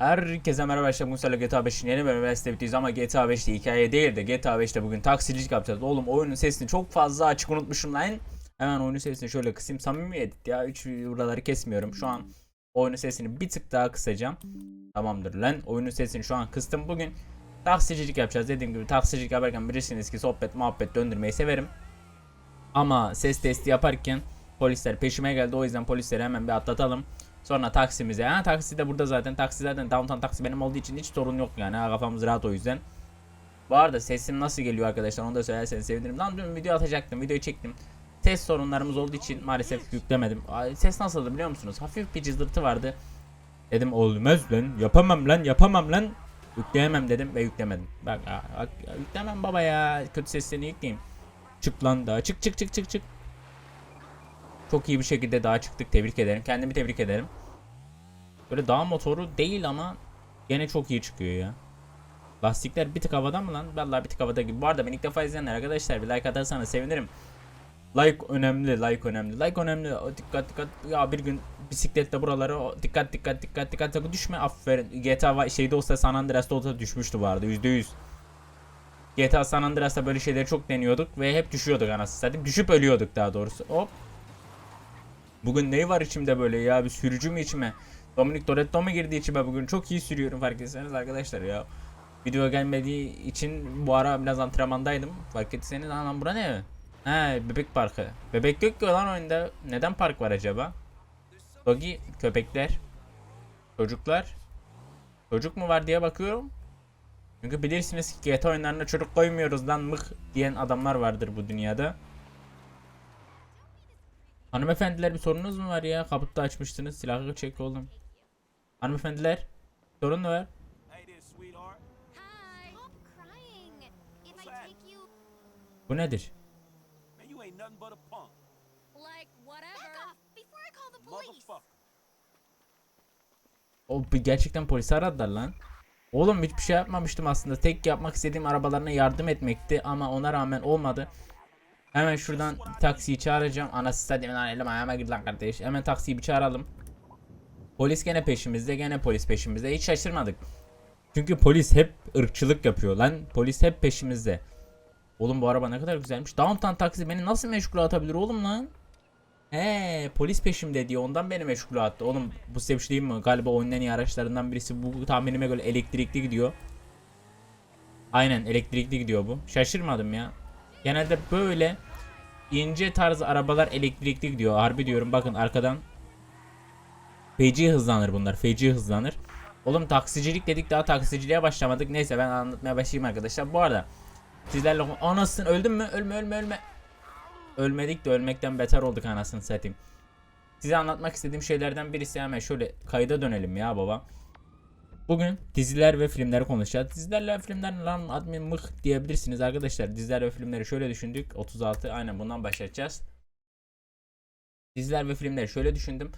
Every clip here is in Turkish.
Herkese merhaba arkadaşlar. Sizlerle GTA 5'in yeni bölümü bitiyoruz ama GTA 5'te hikaye değil de GTA 5'te bugün taksicilik yapacağız. Oğlum oyunun sesini çok fazla açık unutmuşum lan. Hemen oyunun sesini şöyle kısayım. Samimi edit ya. Hiç buraları kesmiyorum. Şu an oyunun sesini bir tık daha kısacağım. Tamamdır lan. Oyunun sesini şu an kıstım. Bugün taksicilik yapacağız. Dediğim gibi taksicilik yaparken bilirsiniz ki sohbet muhabbet döndürmeyi severim. Ama ses testi yaparken polisler peşime geldi. O yüzden polisleri hemen bir atlatalım. Sonra taksimize. Ha taksi de burada zaten. Taksi zaten downtown taksi benim olduğu için hiç sorun yok yani. Ha, kafamız rahat o yüzden. Bu arada sesim nasıl geliyor arkadaşlar onu da söylerseniz sevinirim. Lan dün video atacaktım. Videoyu çektim. Ses sorunlarımız olduğu için maalesef yüklemedim. Ses nasıldı biliyor musunuz? Hafif bir cızırtı vardı. Dedim olmaz lan. Yapamam lan. Yapamam lan. Yükleyemem dedim ve yüklemedim. Bak, bak yüklemem baba ya. Kötü seslerini yükleyeyim. Çık lan daha. Çık çık çık çık çık. Çok iyi bir şekilde daha çıktık. Tebrik ederim. Kendimi tebrik ederim. Böyle dağ motoru değil ama gene çok iyi çıkıyor ya. Lastikler bir tık havada mı lan? Vallahi bir tık havada gibi. Bu arada beni ilk defa izleyenler arkadaşlar bir like atarsanız sevinirim. Like önemli, like önemli. Like önemli. O, dikkat dikkat. Ya bir gün bisikletle buraları o, dikkat dikkat dikkat dikkat sakın düşme. Aferin. GTA şeyde olsa San Andreas'ta olsa düşmüştü bu arada %100. GTA San Andreas'ta böyle şeyleri çok deniyorduk ve hep düşüyorduk anasını satayım. Düşüp ölüyorduk daha doğrusu. Hop. Bugün ne var içimde böyle ya bir sürücü mü içime? Dominic Toretto mu girdi içime bugün? Çok iyi sürüyorum fark etseniz arkadaşlar ya. Video gelmediği için bu ara biraz antrenmandaydım. Fark etseniz anam bura ne? He bebek parkı. Bebek yok ki lan oyunda. Neden park var acaba? Doggy köpekler. Çocuklar. Çocuk mu var diye bakıyorum. Çünkü bilirsiniz ki GTA oyunlarına çocuk koymuyoruz lan mık diyen adamlar vardır bu dünyada. Hanımefendiler bir sorunuz mu var ya? Kaputta açmıştınız. Silahı çek oğlum. Hanımefendiler sorun mu var? Bu nedir? O gerçekten polisi aradılar lan. Oğlum hiçbir şey yapmamıştım aslında. Tek yapmak istediğim arabalarına yardım etmekti ama ona rağmen olmadı. Hemen şuradan taksiyi çağıracağım. Anası satayım lan elim ayağıma girdi lan kardeş. Hemen taksiyi bir çağıralım. Polis gene peşimizde, gene polis peşimizde. Hiç şaşırmadık. Çünkü polis hep ırkçılık yapıyor lan. Polis hep peşimizde. Oğlum bu araba ne kadar güzelmiş. Downtown taksi beni nasıl meşgule atabilir oğlum lan? He polis peşimde diye ondan beni meşgule attı. Oğlum bu size bir şey mi? Galiba oyunun en iyi araçlarından birisi. Bu tahminime göre elektrikli gidiyor. Aynen elektrikli gidiyor bu. Şaşırmadım ya. Genelde böyle ince tarz arabalar elektrikli gidiyor. Harbi diyorum bakın arkadan. Feci hızlanır bunlar. Feci hızlanır. Oğlum taksicilik dedik daha taksiciliğe başlamadık. Neyse ben anlatmaya başlayayım arkadaşlar. Bu arada sizlerle anasın öldün mü? Ölme ölme ölme. Ölmedik de ölmekten beter olduk anasını satayım. Size anlatmak istediğim şeylerden birisi hemen şöyle kayda dönelim ya baba. Bugün diziler ve filmleri konuşacağız. Dizilerle filmler lan admin mıh diyebilirsiniz arkadaşlar. Diziler ve filmleri şöyle düşündük. 36 aynen bundan başlayacağız. Diziler ve filmleri şöyle düşündüm.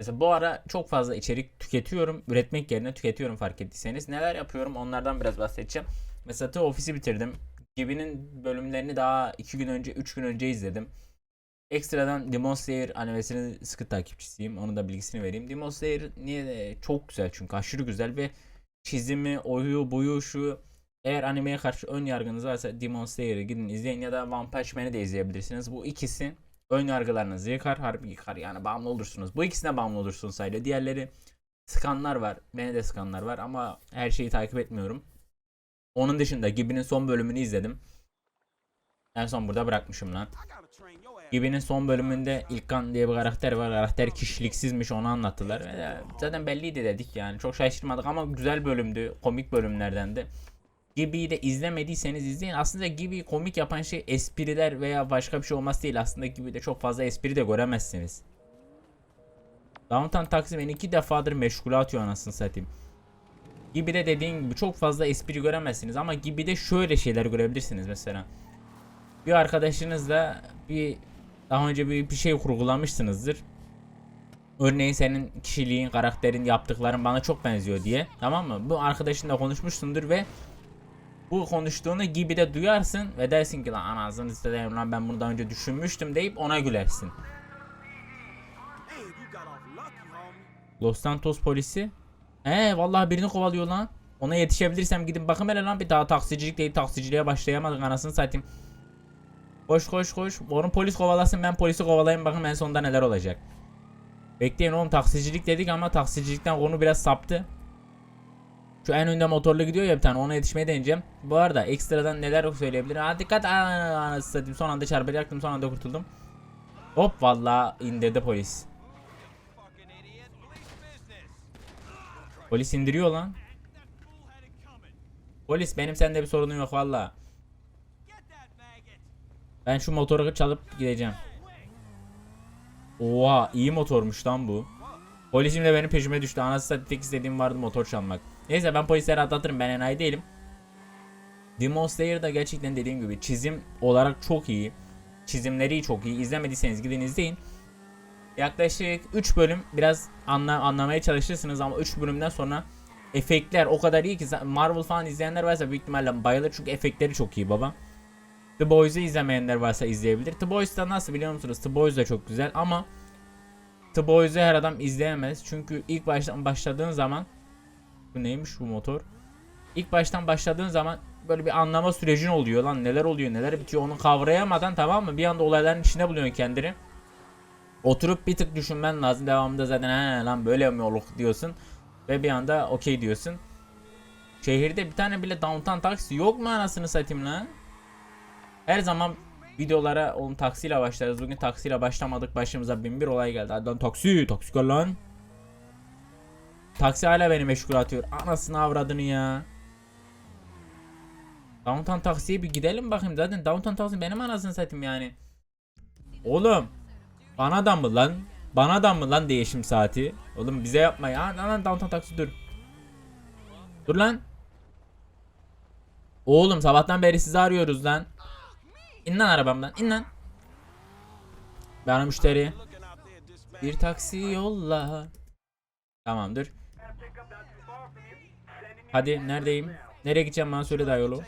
Mesela bu ara çok fazla içerik tüketiyorum. Üretmek yerine tüketiyorum fark ettiyseniz. Neler yapıyorum onlardan biraz bahsedeceğim. Mesela The Office'i bitirdim. Gibi'nin bölümlerini daha 2 gün önce 3 gün önce izledim. Ekstradan Demon Slayer animesinin sıkı takipçisiyim. Onun da bilgisini vereyim. Demon Slayer niye de çok güzel çünkü aşırı güzel ve çizimi, oyu, boyu şu eğer animeye karşı ön yargınız varsa Demon Slayer'ı gidin izleyin ya da One Punch Man'i de izleyebilirsiniz. Bu ikisi ön yargılarınızı yıkar, harbi yıkar yani bağımlı olursunuz. Bu ikisine bağımlı olursunuz sadece. Diğerleri skanlar var. Beni de skanlar var ama her şeyi takip etmiyorum. Onun dışında Gibi'nin son bölümünü izledim. En son burada bırakmışım lan. Gibi'nin son bölümünde İlkan diye bir karakter var. Karakter kişiliksizmiş onu anlattılar. De zaten belliydi dedik yani. Çok şaşırmadık ama güzel bölümdü. Komik bölümlerdendi. Gibi'yi de izlemediyseniz izleyin. Aslında Gibi komik yapan şey espriler veya başka bir şey olması değil. Aslında Gibi'de çok fazla espri de göremezsiniz. Downtown Taxi beni iki defadır meşgule atıyor anasını satayım. Gibi'de dediğim gibi çok fazla espri göremezsiniz ama Gibi'de şöyle şeyler görebilirsiniz mesela. Bir arkadaşınızla bir daha önce bir, bir şey kurgulamışsınızdır. Örneğin senin kişiliğin, karakterin, yaptıkların bana çok benziyor diye. Tamam mı? Bu arkadaşınla konuşmuşsundur ve bu konuştuğunu gibi de duyarsın ve dersin ki lan anasını istediğim lan ben bunu daha önce düşünmüştüm deyip ona gülersin. Los Santos polisi He vallahi birini kovalıyor lan. Ona yetişebilirsem gidin bakın hele lan bir daha taksicilik değil taksiciliğe başlayamadık anasını satayım. Koş koş koş. Onu polis kovalasın ben polisi kovalayayım bakın en sonunda neler olacak. Bekleyin oğlum taksicilik dedik ama taksicilikten konu biraz saptı. Şu en önde motorlu gidiyor ya bir tane ona yetişmeye deneyeceğim. Bu arada ekstradan neler söyleyebilirim. Ha dikkat anasını satayım son anda çarpacaktım son anda kurtuldum. Hop vallahi indirdi polis. Polis indiriyor lan. Polis benim sende bir sorunum yok valla. Ben şu motoru çalıp gideceğim. Oha iyi motormuş lan bu. Polisim de benim peşime düştü. Anası satayım tek istediğim vardı motor çalmak. Neyse ben polisleri atlatırım ben enayi değilim. Demon Slayer da gerçekten dediğim gibi çizim olarak çok iyi. Çizimleri çok iyi. İzlemediyseniz gidin izleyin. Yaklaşık 3 bölüm biraz anla, anlamaya çalışırsınız ama 3 bölümden sonra efektler o kadar iyi ki Marvel falan izleyenler varsa büyük ihtimalle bayılır çünkü efektleri çok iyi baba. The Boys'u izlemeyenler varsa izleyebilir. The Boys da nasıl biliyor musunuz? The Boys da çok güzel ama The Boys'u her adam izleyemez. Çünkü ilk baştan başladığın zaman bu neymiş bu motor? İlk baştan başladığın zaman böyle bir anlama sürecin oluyor lan neler oluyor neler bitiyor onu kavrayamadan tamam mı bir anda olayların içinde buluyorsun kendini. Oturup bir tık düşünmen lazım devamında zaten he lan böyle mi olur diyorsun ve bir anda okey diyorsun. Şehirde bir tane bile downtown taksi yok mu anasını satayım lan? Her zaman videolara oğlum taksiyle başlarız. Bugün taksiyle başlamadık. Başımıza bin bir olay geldi. Hadi lan taksi, taksi lan. Taksi hala beni meşgul atıyor. Anasını avradını ya. Downtown taksiye bir gidelim bakayım. Zaten Downtown taksi benim anasını satayım yani. Oğlum. Bana da mı lan? Bana da mı lan değişim saati? Oğlum bize yapma ya. Lan Downtown taksi dur. Dur lan. Oğlum sabahtan beri sizi arıyoruz lan. İn lan arabamdan. in lan. Bana müşteri. Bir taksi yolla. Tamamdır. Hadi neredeyim? Nereye gideceğim bana söyle daha yolu.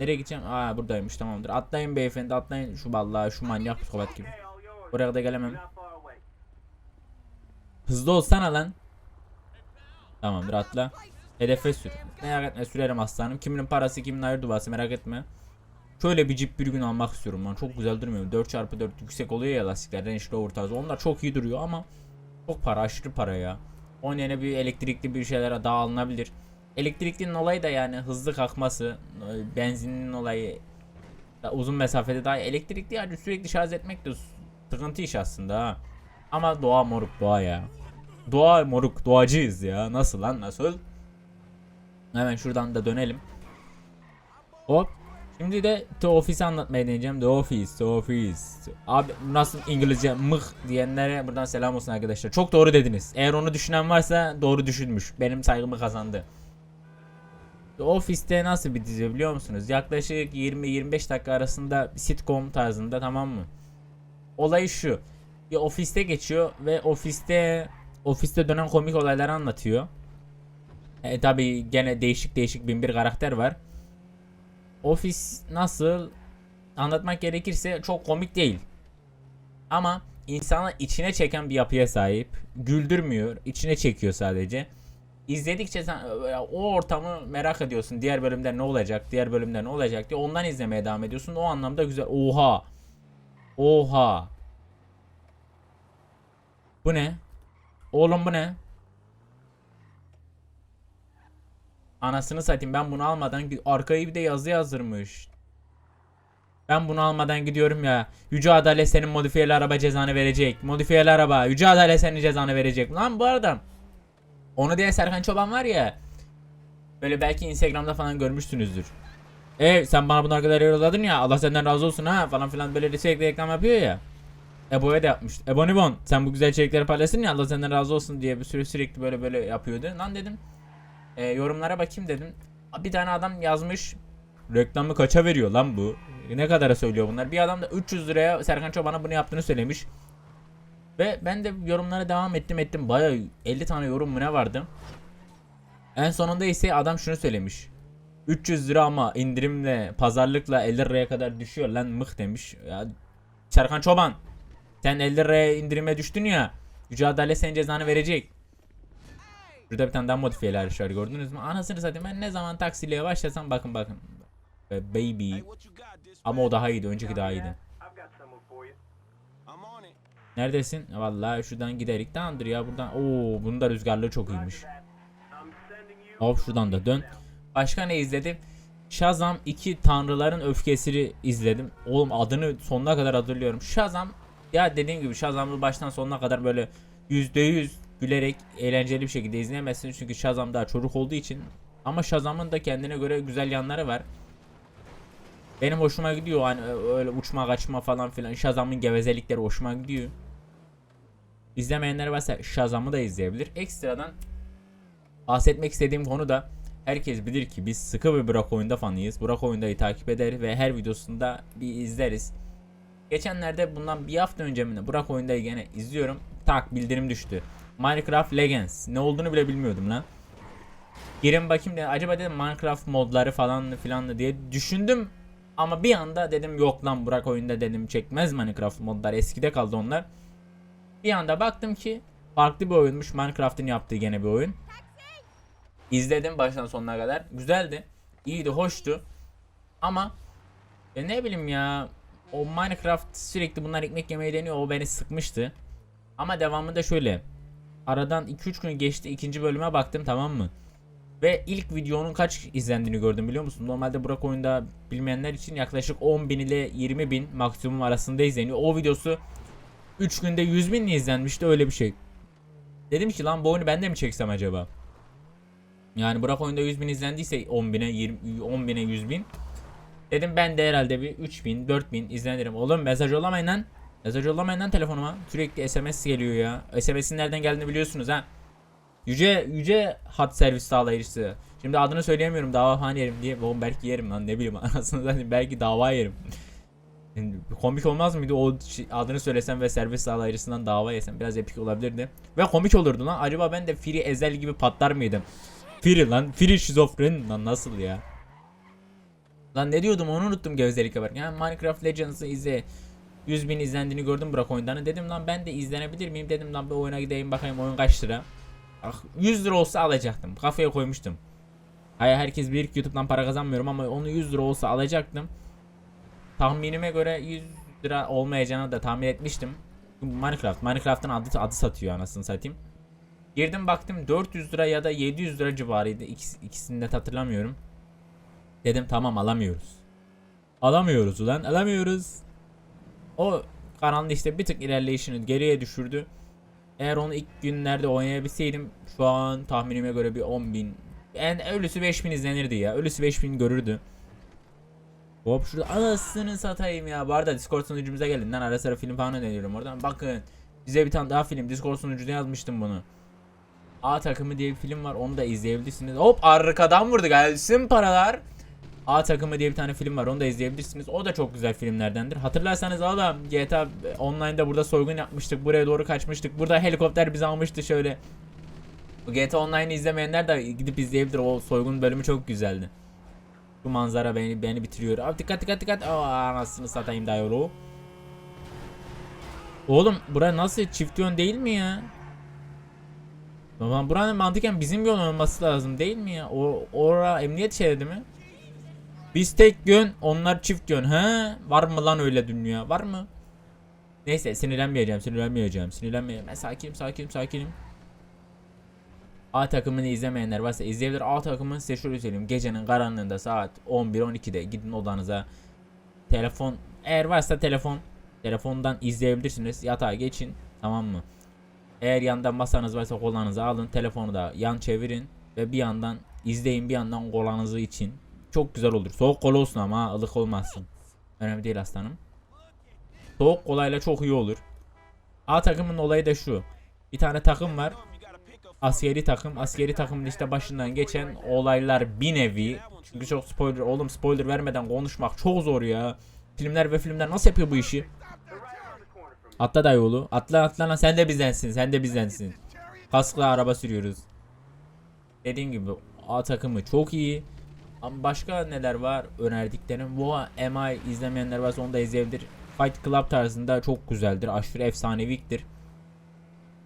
Nereye gideceğim? Aa buradaymış tamamdır. Atlayın beyefendi atlayın şu vallahi şu manyak psikopat gibi. Oraya da gelemem. Hızlı olsana lan. Tamamdır atla. Hedefe sür. Merak etme sürerim aslanım. Kiminin parası kimin hayır duası merak etme. Şöyle bir Jeep bir gün almak istiyorum lan. Çok güzel durmuyor. mu? 4x4 yüksek oluyor ya lastikler. Range Rover tarzı. Onlar çok iyi duruyor ama çok para aşırı para ya. Onun yerine bir elektrikli bir şeylere daha alınabilir. Elektriklinin olayı da yani hızlı kalkması, benzinin olayı uzun mesafede daha elektrikli yani sürekli şarj etmek de sıkıntı iş aslında ha. Ama doğa moruk doğa ya. Doğa moruk doğacıyız ya. Nasıl lan nasıl? Hemen şuradan da dönelim. Hop. Şimdi de The Office'i anlatmaya deneyeceğim. The Office, The Office. Abi nasıl İngilizce mıh diyenlere buradan selam olsun arkadaşlar. Çok doğru dediniz. Eğer onu düşünen varsa doğru düşünmüş. Benim saygımı kazandı. The Office'te nasıl bir dizi biliyor musunuz? Yaklaşık 20-25 dakika arasında sitcom tarzında tamam mı? Olay şu. Bir ofiste geçiyor ve ofiste ofiste dönen komik olayları anlatıyor. E tabi gene değişik değişik bin bir karakter var. Ofis nasıl anlatmak gerekirse çok komik değil. Ama insanı içine çeken bir yapıya sahip. Güldürmüyor, içine çekiyor sadece. İzledikçe sen o ortamı merak ediyorsun. Diğer bölümde ne olacak, diğer bölümde ne olacak diye ondan izlemeye devam ediyorsun. O anlamda güzel. Oha. Oha. Bu ne? Oğlum bu ne? Anasını satayım ben bunu almadan arkayı bir de yazı yazdırmış. Ben bunu almadan gidiyorum ya. Yüce Adalet senin modifiyeli araba cezanı verecek. Modifiyeli araba. Yüce Adalet senin cezanı verecek. Lan bu arada. Onu diye Serkan Çoban var ya. Böyle belki Instagram'da falan görmüşsünüzdür. E sen bana bunu kadar yolladın ya. Allah senden razı olsun ha falan filan böyle sürekli reklam yapıyor ya. Ebo'ya da yapmıştı. Ebo sen bu güzel içerikleri paylaşsın ya Allah senden razı olsun diye bir süre sürekli böyle böyle yapıyordu. Lan dedim e, yorumlara bakayım dedim. Bir tane adam yazmış. Reklamı kaça veriyor lan bu? Ne kadara söylüyor bunlar? Bir adam da 300 liraya Serkan Çoban'a bunu yaptığını söylemiş. Ve ben de yorumlara devam ettim ettim. Baya 50 tane yorum mu ne vardı? En sonunda ise adam şunu söylemiş. 300 lira ama indirimle, pazarlıkla 50 liraya kadar düşüyor lan mıh demiş. Ya Serkan Çoban sen 50 liraya indirime düştün ya. Yüce Adalet senin cezanı verecek. Burada bir tane daha modifiyeli araç var gördünüz mü? Anasını satayım ben ne zaman taksiliğe başlasam bakın bakın. Baby. Ama o daha iyiydi. Önceki daha iyiydi. Neredesin? Vallahi şuradan giderik. Tamamdır ya buradan. Oo bunun da rüzgarlığı çok iyiymiş. Hop şuradan da dön. Başka ne izledim? Shazam 2 Tanrıların Öfkesini izledim. Oğlum adını sonuna kadar hatırlıyorum. Shazam ya dediğim gibi Shazam'ı baştan sonuna kadar böyle %100 gülerek eğlenceli bir şekilde izleyemezsiniz. Çünkü Shazam daha çocuk olduğu için. Ama Shazam'ın da kendine göre güzel yanları var. Benim hoşuma gidiyor hani öyle uçma kaçma falan filan. Shazam'ın gevezelikleri hoşuma gidiyor. İzlemeyenler varsa Shazam'ı da izleyebilir. Ekstradan bahsetmek istediğim konu da herkes bilir ki biz sıkı bir Burak Oyunda fanıyız. Burak Oyunda'yı takip eder ve her videosunda bir izleriz. Geçenlerde bundan bir hafta önce mi Burak Oyunda'yı gene izliyorum. Tak bildirim düştü. Minecraft Legends. Ne olduğunu bile bilmiyordum lan. Girin bakayım dedim. Acaba dedim Minecraft modları falan filan diye düşündüm. Ama bir anda dedim yok lan Burak oyunda dedim çekmez Minecraft modlar eskide kaldı onlar. Bir anda baktım ki farklı bir oyunmuş Minecraft'ın yaptığı gene bir oyun. İzledim baştan sonuna kadar. Güzeldi. iyiydi, hoştu. Ama ya ne bileyim ya o Minecraft sürekli bunlar ekmek yemeyi deniyor. O beni sıkmıştı. Ama devamında şöyle. Aradan 2-3 gün geçti. ikinci bölüme baktım tamam mı? Ve ilk videonun kaç izlendiğini gördüm biliyor musun? Normalde Burak oyunda bilmeyenler için yaklaşık 10 bin ile 20 bin maksimum arasında izleniyor. O videosu 3 günde 100 bin izlenmişti öyle bir şey. Dedim ki lan bu oyunu ben de mi çeksem acaba? Yani Burak oyunda 100 bin izlendiyse 10 bine 20, 10 bine 100 bin. Dedim ben de herhalde bir 3 bin 4 bin izlenirim. Oğlum mesaj yollamayın lan. Mesaj yollamayın lan telefonuma. Sürekli SMS geliyor ya. SMS'in nereden geldiğini biliyorsunuz ha. Yüce yüce hat servis sağlayıcısı. Şimdi adını söyleyemiyorum dava falan yerim diye. Oğlum belki yerim lan ne bileyim anasını zaten belki dava yerim. Şimdi komik olmaz mıydı o adını söylesem ve servis sağlayıcısından dava yesem biraz epik olabilirdi. Ve komik olurdu lan. Acaba ben de Free Ezel gibi patlar mıydım? Free lan. Free şizofren lan nasıl ya? Lan ne diyordum onu unuttum gevezelik haber. Yani Minecraft Legends'ı izle. 100 bin izlendiğini gördüm Burak oyundan. Dedim lan ben de izlenebilir miyim? Dedim lan bir oyuna gideyim bakayım oyun kaç lira. Ah, 100 lira olsa alacaktım. Kafaya koymuştum. Hayır herkes bilir ki YouTube'dan para kazanmıyorum ama onu 100 lira olsa alacaktım. Tahminime göre 100 lira olmayacağını da tahmin etmiştim. Minecraft. Minecraft'ın adı, adı satıyor anasını satayım. Girdim baktım 400 lira ya da 700 lira civarıydı. İkisi, ikisini de hatırlamıyorum. Dedim tamam alamıyoruz. Alamıyoruz ulan alamıyoruz. O kanalda işte bir tık ilerleyişini geriye düşürdü. Eğer onu ilk günlerde oynayabilseydim şu an tahminime göre bir 10 bin. En ölüsü 5000 izlenirdi ya. Ölüsü 5000 görürdü. Hop şurada anasını satayım ya. Bu arada Discord sunucumuza gelin lan ara sıra film falan öneriyorum oradan. Bakın bize bir tane daha film Discord sunucuna yazmıştım bunu. A takımı diye bir film var onu da izleyebilirsiniz. Hop arkadan vurdu gelsin paralar. A takımı diye bir tane film var onu da izleyebilirsiniz. O da çok güzel filmlerdendir. Hatırlarsanız oğlum GTA Online'da burada soygun yapmıştık. Buraya doğru kaçmıştık. Burada helikopter bizi almıştı şöyle. GTA Online'ı izlemeyenler de gidip izleyebilir. O soygun bölümü çok güzeldi. Bu manzara beni beni bitiriyor. Abi dikkat dikkat dikkat. Aa anasını satayım da yolu. Oğlum bura nasıl çift yön değil mi ya? Tamam buranın mantıken bizim yol olması lazım değil mi ya? O ora emniyet şeridi mi? Biz tek yön, onlar çift yön. He? Var mı lan öyle dünya? Var mı? Neyse sinirlenmeyeceğim, sinirlenmeyeceğim, sinirlenmeyeceğim. Ben sakinim, sakinim, sakinim. A takımını izlemeyenler varsa izleyebilir. A takımını size şöyle söyleyeyim. Gecenin karanlığında saat 11-12'de gidin odanıza. Telefon eğer varsa telefon telefondan izleyebilirsiniz. Yatağa geçin. Tamam mı? Eğer yandan masanız varsa kolanızı alın. Telefonu da yan çevirin. Ve bir yandan izleyin bir yandan kolanızı için. Çok güzel olur. Soğuk kola olsun ama ılık olmasın. Önemli değil aslanım. Soğuk kolayla çok iyi olur. A takımın olayı da şu. Bir tane takım var. Askeri takım. Askeri takımın işte başından geçen olaylar bir nevi. Çünkü çok spoiler. Oğlum spoiler vermeden konuşmak çok zor ya. Filmler ve filmler nasıl yapıyor bu işi? Atla da yolu. Atla atla lan sen de bizdensin. Sen de bizdensin. Kaskla araba sürüyoruz. Dediğim gibi A takımı çok iyi. Ama başka neler var önerdiklerim? Bu MI izlemeyenler varsa onu da izleyebilir. Fight Club tarzında çok güzeldir. Aşırı efsaneviktir.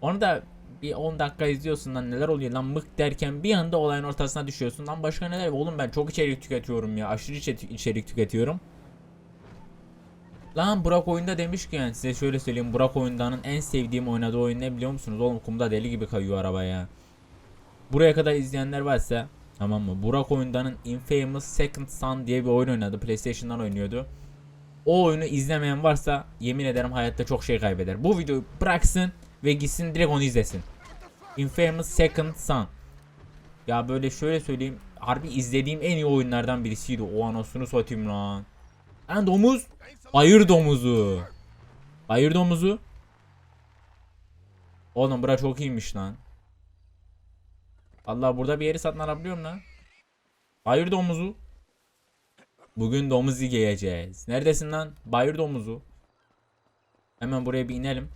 Onu da bir 10 dakika izliyorsun lan neler oluyor lan mık derken bir anda olayın ortasına düşüyorsun lan başka neler oğlum ben çok içerik tüketiyorum ya aşırı içe- içerik tüketiyorum. Lan Burak oyunda demiş ki yani size şöyle söyleyeyim Burak oyundanın en sevdiğim oynadığı oyun ne biliyor musunuz oğlum kumda deli gibi kayıyor araba ya. Buraya kadar izleyenler varsa tamam mı Burak oyundanın Infamous Second Son diye bir oyun oynadı PlayStation'dan oynuyordu. O oyunu izlemeyen varsa yemin ederim hayatta çok şey kaybeder. Bu videoyu bıraksın ve gitsin direkt onu izlesin. Infamous Second Son. Ya böyle şöyle söyleyeyim. Harbi izlediğim en iyi oyunlardan birisiydi. O anasını satayım lan. Lan domuz. Bayır domuzu. Bayır domuzu. Oğlum bura çok iyiymiş lan. Allah burada bir yeri satın alabiliyorum lan. Bayır domuzu. Bugün domuz yiyeceğiz. Neredesin lan? Bayır domuzu. Hemen buraya bir inelim.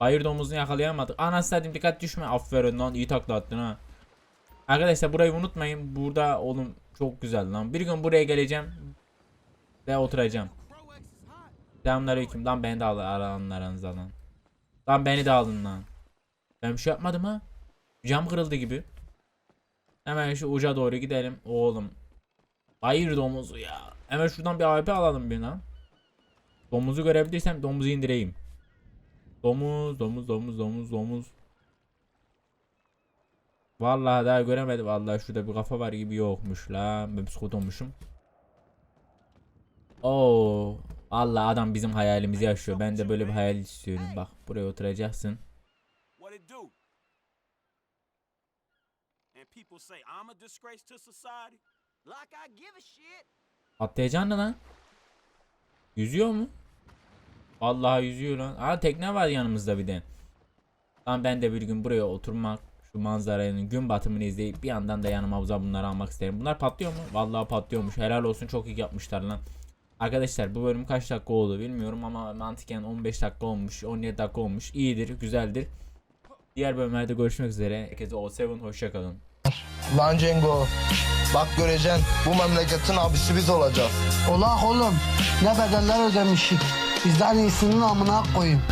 Bayır domuzunu yakalayamadık. Anasını satayım dikkat düşme. Aferin lan iyi takla attın ha. Arkadaşlar burayı unutmayın. Burada oğlum çok güzel lan. Bir gün buraya geleceğim. Ve oturacağım. Selamünaleyküm. Lan beni de al lan. Lan beni de alın lan. Ben bir şey yapmadım ha. Cam kırıldı gibi. Hemen şu uca doğru gidelim. Oğlum. Hayır domuzu ya. Hemen şuradan bir AWP alalım bir lan. Domuzu görebilirsem domuzu indireyim. Domuz, domuz, domuz, domuz, domuz. Vallahi daha göremedim. Vallahi şurada bir kafa var gibi yokmuş la. Ben psikot olmuşum. Oo. Vallahi adam bizim hayalimizi yaşıyor. Ben de böyle bir hayal istiyorum. Bak buraya oturacaksın. People say I'm a disgrace to society? Like I give a shit. Atlayacaksın lan. Yüzüyor mu? Vallahi yüzüyor lan. Aa tekne var yanımızda bir de. Lan ben de bir gün buraya oturmak, şu manzaranın gün batımını izleyip bir yandan da yanıma havuza bunları almak isterim. Bunlar patlıyor mu? Vallahi patlıyormuş. Helal olsun çok iyi yapmışlar lan. Arkadaşlar bu bölüm kaç dakika oldu bilmiyorum ama mantıken 15 dakika olmuş, 17 dakika olmuş. İyidir, güzeldir. Diğer bölümlerde görüşmek üzere. Herkese O7 hoşçakalın. Lan Cengo. Bak göreceksin bu memleketin abisi biz olacağız. Ola oğlum ne bedeller ödemişik. Bizden iyisinin amına koyayım.